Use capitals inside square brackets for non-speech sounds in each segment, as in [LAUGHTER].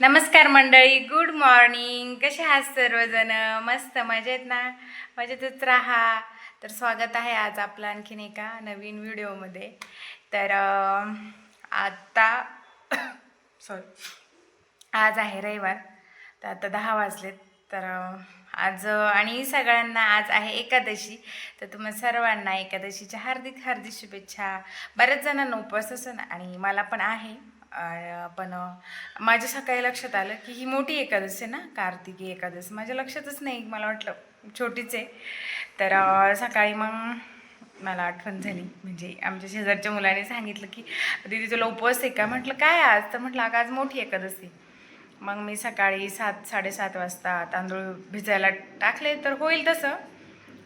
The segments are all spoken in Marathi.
नमस्कार मंडळी गुड मॉर्निंग कसे आहात सर्वजण? मस्त मजेत ना? मजेतच राहा. तर स्वागत आहे आज आपलं आणखीन एका नवीन व्हिडिओमध्ये. तर आत्ता सॉरी [COUGHS] आज आहे रविवार. तर आता दहा वाजलेत. तर आज आणि सगळ्यांना आज आहे एकादशी. तर तुम्हा सर्वांना एकादशीच्या हार्दिक हार्दिक शुभेच्छा. बऱ्याच जणांना उपवास असं आणि मला पण आहे. पण माझ्या सकाळी लक्षात आलं की ही मोठी एकादशी आहे ना कार्तिकी एकादशी. माझ्या लक्षातच नाही मला वाटलं छोटीच आहे. तर सकाळी मग मला आठवण झाली. म्हणजे आमच्या शेजारच्या मुलाने सांगितलं की दिदी तुला उपवास आहे का? म्हटलं काय आज? तर म्हटलं अगं आज मोठी एकादशी मग मी सकाळी सात साडेसात वाजता तांदूळ भिजायला टाकले तर होईल तसं.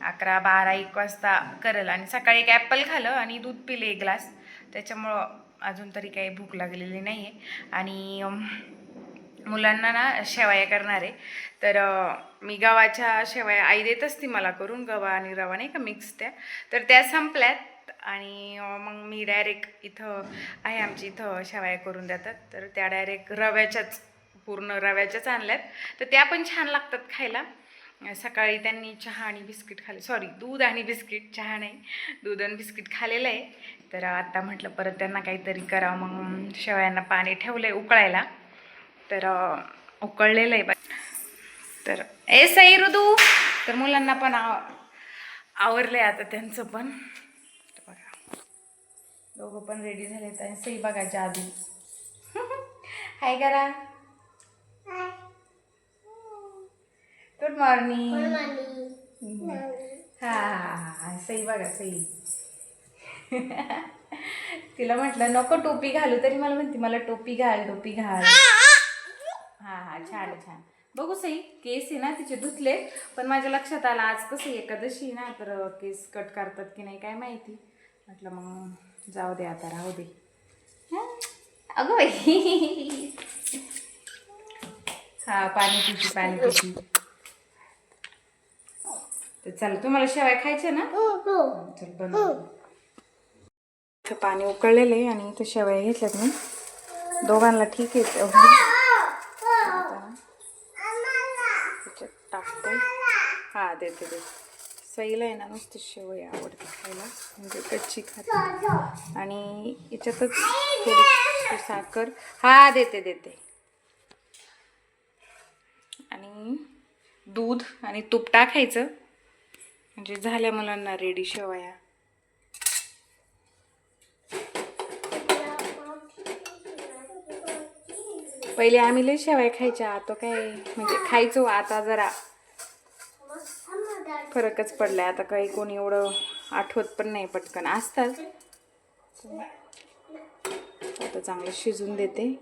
अकरा बारा एक वाजता करेल. आणि सकाळी एक ॲपल खालं आणि दूध पिले एक ग्लास. त्याच्यामुळं अजून तरी काही भूक लागलेली नाही आहे आणि मुलांना ना शेवया करणार. आहे तर मी गव्हाच्या शेवया आई देत असती मला करून गवा आणि रवा नाही का मिक्स त्या. तर त्या संपल्यात आणि मग मी डायरेक्ट इथं आहे आमची इथं शेवया करून देतात. तर त्या डायरेक्ट रव्याच्याच पूर्ण रव्याच्याच आणल्यात. तर त्या पण छान लागतात खायला. सकाळी त्यांनी चहा आणि बिस्किट खाल्ले. सॉरी दूध आणि बिस्किट. चहा नाही. दूध आणि बिस्किट खालेलं आहे. तर आता म्हटलं परत त्यांना काहीतरी करावं मग शेवयांना पाणी ठेवलं आहे उकळायला. तर उकळलेलं आहे बा. तर ए सई ऋतू तर मुलांना पण आव आवरलं आहे आता त्यांचं पण. तर बघा. दोघं पण रेडी झाले आणि सई बघा जादू. [LAUGHS] हाय करा. गुड मॉर्निंग हा हा सई बघा सई. तिला म्हटलं नको टोपी घालू. तरी मला म्हणते मला टोपी घाल टोपी घाल. हा हा. छान छान. बघू सई केस आहे ना तिचे धुतले पण माझ्या लक्षात आलं आज कसं एकादशी ना तर केस कट करतात की नाही काय माहिती. म्हटलं मग जाऊ दे आता राहू दे. हं? अगं बाई. हा पाणी पिती पाणी पिती. तर चला तुम्हाला शेवाय खायचे ना? चल बनवते इथं पाणी उकळलेलं आहे आणि इथं शेवया घेतल्यात मी. दोघांना ठीक आहे त्याच्यात टाकते हा देते देते. सईला आहे ना नुसती शेवया आवडते खायला. म्हणजे कच्ची खाते आणि याच्यातच थोडी साखर. हा देते देते. आणि दूध आणि तूप टाकायचं. म्हणजे झाल्या मुलांना रेडी शेवया. पहिले आम्ही लई शेवाय खायच्या. आता काय म्हणजे खायचो आता जरा. फरकच पडलाय. आता काही कोणी एवढं आठवत पण नाही पटकन. असतात. आता चांगलं शिजून देते.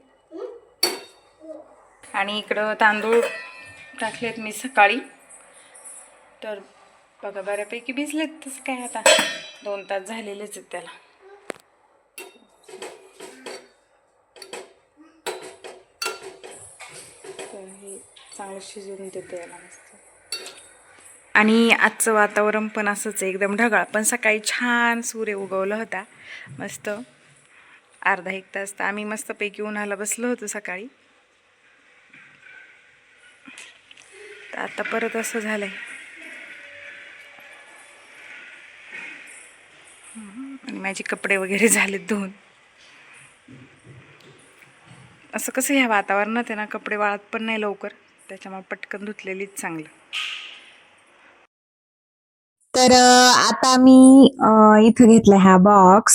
आणि इकडं तांदूळ टाकलेत मी सकाळी. तर बघा बऱ्यापैकी भिजलेत तसं काय आता. दोन तास झालेलेच आहेत त्याला तर हे चांगलं शिजवून देते याला मस्त. आणि आजचं वातावरण पण असंच आहे एकदम ढगाळ. पण सकाळी छान सूर्य उगवला होता. मस्त. अर्धा एक तास तर आम्ही मस्तपैकी उन्हाला बसलो होतो सकाळी. तर आता परत असं झालंय. आहे आणि माझे कपडे वगैरे झालेत धुवून. असं कसं ह्या वातावरणात आहे ना कपडे वाळत पण नाही लवकर. त्याच्यामुळे पटकन धुतलेलीच चांगलं. तर आता मी इथं घेतला हा बॉक्स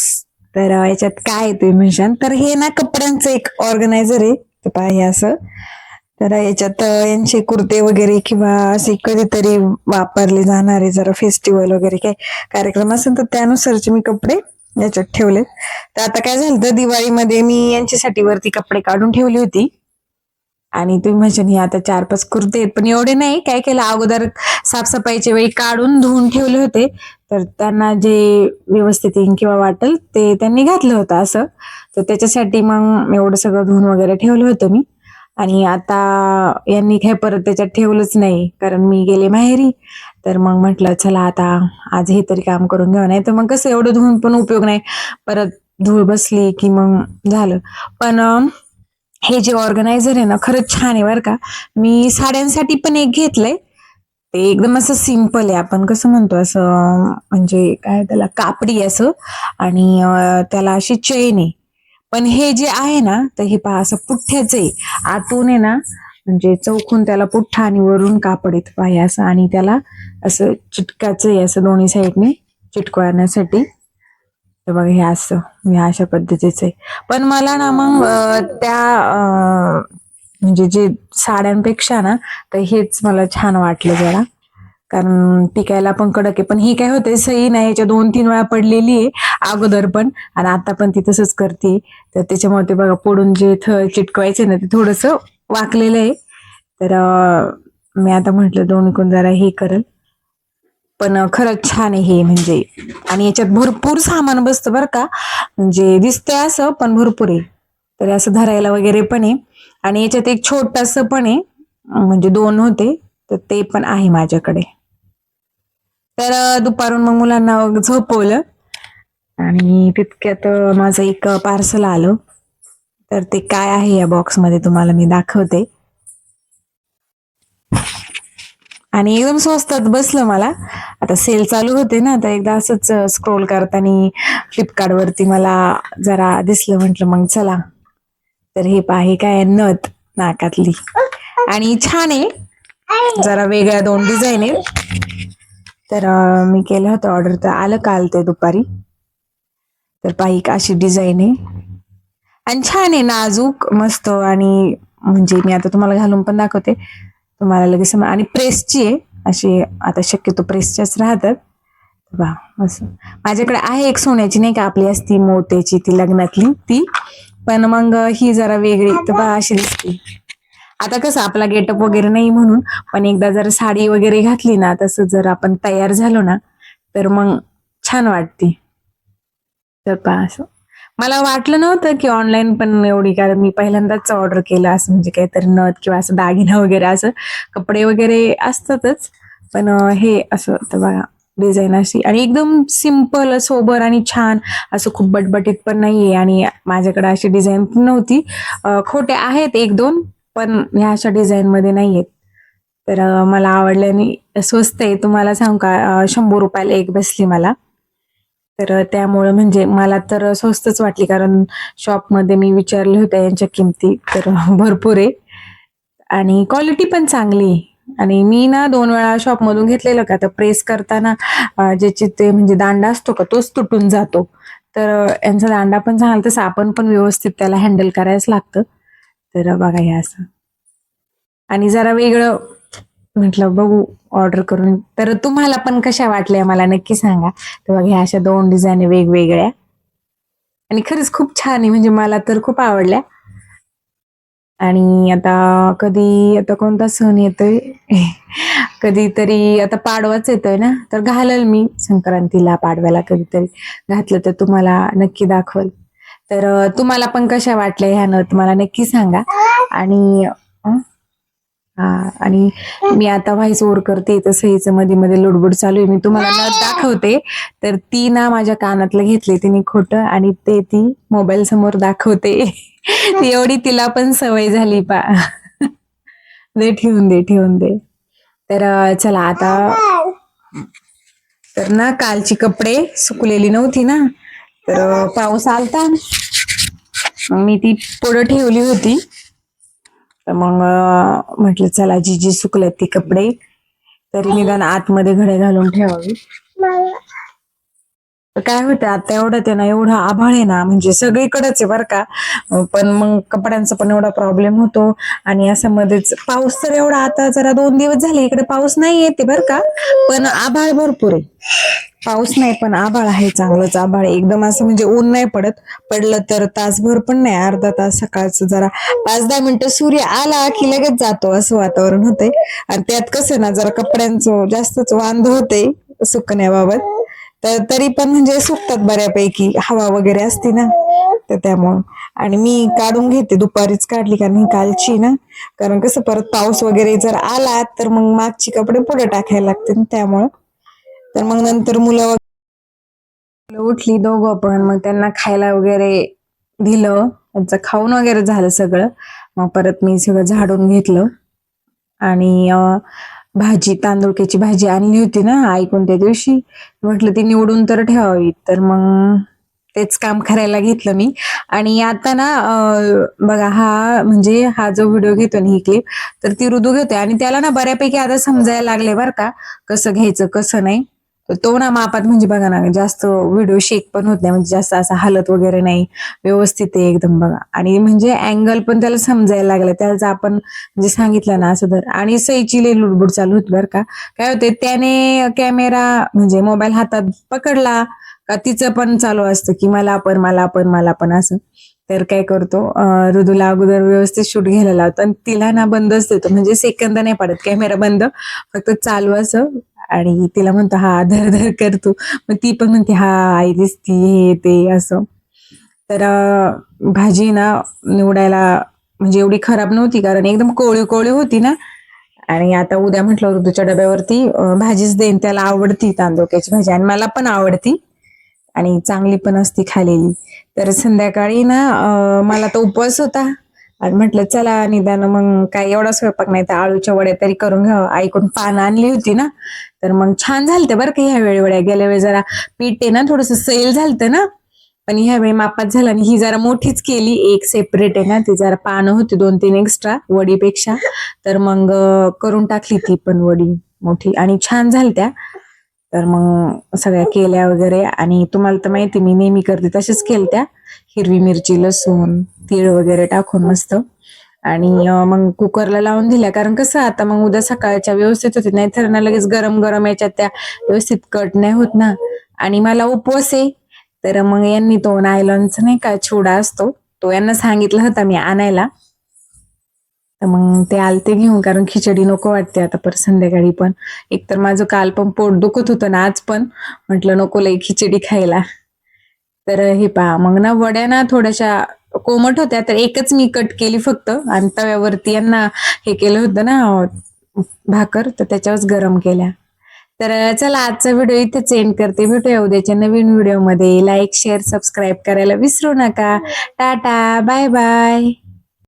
तर याच्यात काय आहे तुम्ही तर हे ना कपड्यांचं एक ऑर्गनायझर आहे. हे असं. तर याच्यात यांचे कुर्ते वगैरे किंवा असे कधीतरी वापरले जाणारे जरा फेस्टिवल वगैरे काही कार्यक्रम असेल तर त्यानुसारचे मी कपडे याच्यात ठेवले तर आता काय झालं तर दिवाळीमध्ये मी यांच्यासाठी वरती कपडे काढून ठेवली होती. आणि तुम्ही म्हणशाल हे आता चार पाच कुर्ते आहेत पण एवढे नाही. काय केलं अगोदर साफसफाईच्या वेळी काढून धुवून ठेवले होते. तर त्यांना जे व्यवस्थित येईन किंवा वाटेल ते त्यांनी घातलं होतं असं. तर त्याच्यासाठी मग एवढं सगळं धुवून वगैरे ठेवलं होतं मी. आणि आता यांनी काय परत त्याच्यात ठेवलंच नाही कारण मी गेले माहेरी. तर मग म्हटलं चला आता आज हे तरी काम करून घ्यावं नाही तर मग कसं एवढं धुवून पण उपयोग नाही. परत धूळ बसली की मग झालं. पण हे जे ऑर्गनायझर आहे ना खरंच छान आहे बरं का. मी साड्यांसाठी पण एक घेतलंय. ते एकदम असं सिंपल आहे. आपण कसं म्हणतो असं म्हणजे काय त्याला कापडी असं. आणि त्याला अशी चेन आहे. पण हे जे आहे ना तर हे पहा असं पुठ्ठ्याचं आहे. आतून आहे ना म्हणजे चौकून त्याला पुठ्ठा आणि वरून कापड येत पाहिजे असं आणि त्याला असं चिटकाचं आहे असं दोन्ही साईडने चिटकवण्यासाठी. तर बघा हे असं मी अशा पद्धतीचं आहे. पण मला ना मग त्या म्हणजे जे साड्यांपेक्षा ना तर हेच मला छान वाटलं जरा. कारण टिकायला पण कडक आहे. पण ही काय होते सही नाही. याच्या दोन तीन वेळा पडलेली आहे अगोदर पण. आणि आता पण ती तसंच करते. तर त्याच्यामुळे ते बघा पडून जे थ चिटकवायचे ना ते थोडस वाकलेलं आहे. तर मी आता म्हटलं दोन कोण जरा हे करल. पण खरंच छान आहे हे म्हणजे. आणि याच्यात भरपूर सामान बसतं बरं का. म्हणजे दिसतंय असं पण भरपूर आहे. तर असं धरायला वगैरे पण आहे. आणि याच्यात एक छोटस पण आहे. म्हणजे दोन होते तर ते पण आहे माझ्याकडे. तर दुपारून मग मुलांना झोपवलं. आणि तितक्यात माझं एक पार्सल आलं. तर ते काय आहे या बॉक्समध्ये तुम्हाला मी दाखवते. आणि एकदम स्वस्तात बसलं मला. आता सेल चालू होते ना तर एकदा असंच स्क्रोल करताना फ्लिपकार्ट वरती मला जरा दिसलं म्हटलं मग चला. तर हे पाहे काय नथ नाकातली. आणि छान आहे. जरा वेगळ्या दोन डिझाईन आहेत. तर मी केलं होतं ऑर्डर तर आलं काल ते दुपारी. तर पाही अशी डिझाईन आहे. आणि छान आहे नाजूक मस्त आणि म्हणजे मी आता तुम्हाला घालून पण दाखवते. तुम्हाला लगेच आणि प्रेसची आहे. अशी आता शक्यतो प्रेसच्याच राहतात. वा असं. माझ्याकडे आहे एक सोन्याची नाही का आपली असती मोत्याची ती लग्नातली ती. पण मग ही जरा वेगळी तर बा अशी दिसते. आता कसं आपला गेटअप वगैरे नाही म्हणून पण एकदा जर साडी वगैरे घातली ना तसं जर आपण तयार झालो ना तर मग छान वाटते. तर पहा असं. मला वाटलं नव्हतं की ऑनलाईन पण एवढी कारण मी पहिल्यांदाच ऑर्डर केलं असं म्हणजे काहीतरी नथ किंवा असं दागिना वगैरे असं कपडे वगैरे असतातच. पण हे असं तर बघा डिझाईन अशी. आणि एकदम सिंपल सोबर आणि छान असं खूप बटबटीत पण नाहीये. आणि माझ्याकडे अशी डिझाईन पण नव्हती. खोटे आहेत एक दोन पण ह्या अशा डिझाईनमध्ये नाही आहेत तर मला आवडलं आणि स्वस्त आहे. तुम्हाला सांगू का? शंभर रुपयाला एक बसली मला. तर त्यामुळं म्हणजे मला तर स्वस्तच वाटली कारण शॉपमध्ये मी विचारले होते यांच्या किमती तर भरपूर आहे. आणि क्वालिटी पण चांगली आणि मी ना दोन वेळा शॉपमधून घेतलेलं का तर प्रेस करताना ज्याची ते म्हणजे दांडा असतो का तोच तुटून जातो. तर यांचा दांडा पण चांगला तसं आपण पण व्यवस्थित त्याला हँडल करायच लागतं. तर बघा हे असं. आणि जरा वेगळं म्हटलं बघू ऑर्डर करून. तर तुम्हाला पण कशा वाटल्या मला नक्की सांगा. तर बघा ह्या अशा दोन डिझाईन वेगवेगळ्या. आणि खरंच खूप छान आहे म्हणजे मला तर खूप आवडल्या. आणि आता कधी आता कोणता सण येतोय? [LAUGHS] कधीतरी आता पाडवाच येतोय ना? तर घालल मी संक्रांतीला पाडव्याला कधीतरी. घातलं तर तुम्हाला नक्की दाखवल. तर तुम्हाला पण कशा वाटल्या ह्या नथ? मला नक्की सांगा. आणि हा आणि मी आता व्हाईस ओव्हर करते तर सहीचं मध्ये मध्ये लुडबुड चालू आहे. मी तुम्हाला नथ दाखवते तर ती ना माझ्या कानातलं घेतले तिने खोटं आणि ते ती मोबाईल समोर दाखवते. [LAUGHS] ती एवढी तिला पण सवय झाली पा. [LAUGHS] दे ठेवून दे ठेवून दे. तर चला आता. तर ना कालची कपडे सुकलेली नव्हती ना तर पाऊस आलता. मी ती पुढं ठेवली होती. तर मग म्हटलं चला जी जी सुकलेत ती कपडे तरी निदान आतमध्ये घडे घालून ठेवावी. काय होतं आता एवढं ते ना एवढं आभाळ आहे ना म्हणजे सगळीकडेच आहे बरं का. पण मग कपड्यांचा पण एवढा प्रॉब्लेम होतो. आणि असं मध्येच पाऊस तर एवढा आता जरा दोन दिवस झाले इकडे पाऊस नाही येते बरं का. पण आभाळ भरपूर आहे. पाऊस नाही पण आभाळ आहे चांगलंच आभाळ एकदम असं म्हणजे ऊन नाही पडत. पडलं तर तासभर पण नाही अर्धा तास सकाळचं जरा पाच दहा मिनिटं सूर्य आला की लगेच जातो असं वातावरण होतंय. आणि त्यात कसं ना जरा कपड्यांचं जास्तच वांद होते सुकण्याबाबत. तर तरी पण म्हणजे सुकतात बऱ्यापैकी. हवा वगैरे असते ना तर त्यामुळं. आणि मी काढून घेते दुपारीच काढली कारण ही कालची ना. कारण कसं परत पाऊस वगैरे जर आला तर मग मागची कपडे पुढे टाकायला लागते त्यामुळं. तर मग नंतर मुलं वगैरे उठली दोघं पण मग त्यांना खायला वगैरे दिलं. त्यांचं खाऊन वगैरे झालं सगळं. मग परत मी सगळं झाडून घेतलं. आणि भाजी तांदूळक्याची भाजी आणली होती ना आई कोणत्या दिवशी. म्हटलं ती निवडून तर ठेवावी. तर मग तेच काम करायला घेतलं मी. आणि आता ना बघा हा म्हणजे हा जो व्हिडिओ घेतो ना ही क्लिप तर ती ऋतू घेते आणि त्याला ना बऱ्यापैकी आता समजायला लागले बरं का. कसं घ्यायचं कसं नाही. तर तो ना मापात म्हणजे बघा ना जास्त व्हिडिओ शेक पण होत नाही. म्हणजे जास्त असा हालत वगैरे नाही. व्यवस्थित आहे एकदम बघा. आणि म्हणजे अँगल पण त्याला समजायला लागलं. त्याचा आपण म्हणजे सांगितलं ना असं तर. आणि सईची लई लुडबुड चालू होती बरं का. काय होते त्याने कॅमेरा म्हणजे मोबाईल हातात पकडला का तिचं पण चालू असतं की मला पण मला पण मला पण असं. तर काय करतो रुदूला ऋदूला अगोदर व्यवस्थित शूट घ्यायला लावतो. आणि तिला ना बंदच देतो. म्हणजे सेकंद नाही पडत. कॅमेरा बंद. फक्त चालू असं आणि तिला म्हणतो हा धर धर करतो मग ती पण म्हणते हा आई दिसती हे ते असं. तर भाजी ना निवडायला म्हणजे एवढी खराब नव्हती कारण एकदम कोळी कोळी होती ना. आणि आता उद्या म्हटलं ऋतूच्या डब्यावरती भाजीच देईन त्याला आवडती तांदूळक्याची भाजी आणि मला पण आवडती. आणि चांगली पण असती खालेली. तर संध्याकाळी ना मला तो उपवास होता. आणि म्हटलं चला निदान मग काय एवढा स्वयंपाक नाही तर आळूच्या वड्या तरी करून घ्यावं ऐकून पानं आणली होती ना तर मग छान झालते बरं का ह्या वेळी वड्या. गेल्या वेळी जरा पीठ आहे ना थोडस सैल झालतं ना पण ह्यावेळी मापात झालं आणि ही जरा मोठीच केली एक सेपरेट आहे ना ती जरा पानं होती दोन तीन एक्स्ट्रा वडीपेक्षा. तर मग करून टाकली ती पण वडी मोठी आणि छान झालत्या. तर मग सगळ्या केल्या वगैरे. आणि तुम्हाला तर माहिती मी नेहमी करते तसेच केलत्या. हिरवी मिरची लसूण तीळ वगैरे टाकून मस्त. आणि मग कुकरला लावून दिल्या. कारण कसं आता मग उद्या सकाळच्या व्यवस्थित होते. नाहीतर ना लगेच गरम गरम याच्यात त्या व्यवस्थित कट नाही होत ना. आणि मला उपवास आहे. तर मग यांनी तो नायलॉनचा नाही का छोडा असतो. तो यांना सांगितलं होता मी आणायला. तर मग ते आलते घेऊन कारण खिचडी नको वाटते आता परत संध्याकाळी पण. एकतर माझं काल पण पोट दुखत होतं ना आज पण. म्हटलं नको लई खिचडी खायला. तर हे पहा मग ना वड्या ना थोड्याशा कोमट होत्या तर एकच मी कट केली फक्त. आणि तव्यावरती यांना हे केलं होतं ना भाकर तर त्याच्यावरच गरम केल्या. तर चला आजचा व्हिडिओ इथेच एंड करते. भेटूया उद्याच्या नवीन व्हिडिओमध्ये. लाईक शेअर सबस्क्राईब करायला विसरू नका. Tata bye bye